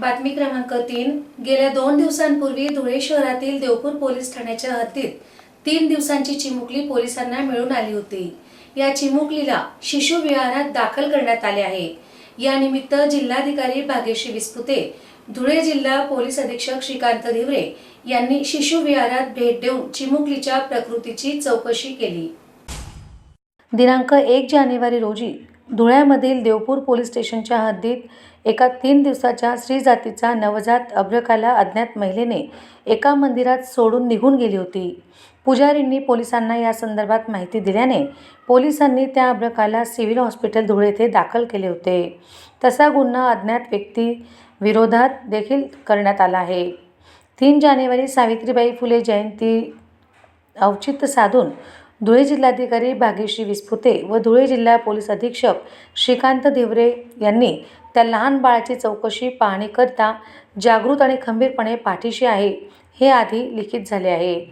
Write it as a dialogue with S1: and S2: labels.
S1: बातमी क्रमांक तीन. गेल्या दोन दिवसांपूर्वी धुळे शहरातील देवपूर पोलीस ठाण्याच्या हद्दीत तीन दिवसांची चिमुकली पोलिसांना मिळून आली होती. या चिमुकलीला शिशु विहारात दाखल करण्यात आले आहे. या निमित्त जिल्हाधिकारी भाग्यश्री विस्पुते धुळे जिल्हा पोलीस अधीक्षक श्रीकांत धिवरे यांनी शिशु विहारात भेट देऊन चिमुकलीच्या प्रकृतीची चौकशी केली. दिनांक एक जानेवारी रोजी धुळ्यामधील देवपूर पोलीस स्टेशनच्या हद्दीत एका तीन दिवसाच्या स्त्रीजातीचा नवजात अभ्रकाला अज्ञात महिलेने एका मंदिरात सोडून निघून गेली होती. पुजारींनी पोलिसांना या संदर्भात माहिती दिल्याने पोलिसांनी त्या अभ्रकाला सिव्हिल हॉस्पिटल धुळे येथे दाखल केले होते. तसा गुन्हा अज्ञात व्यक्ती विरोधात देखील करण्यात आला आहे. तीन जानेवारी सावित्रीबाई फुले जयंती औचित्य साधून धुळे जिल्हाधिकारी भाग्यश्री विस्फुते व धुळे जिल्हा पोलीस अधीक्षक श्रीकांत देवरे यांनी त्या लहान बाळाची चौकशी पाहणी करता जागृत आणि खंबीरपणे पाठीशी आहे हे आधी लिखित झाले आहे.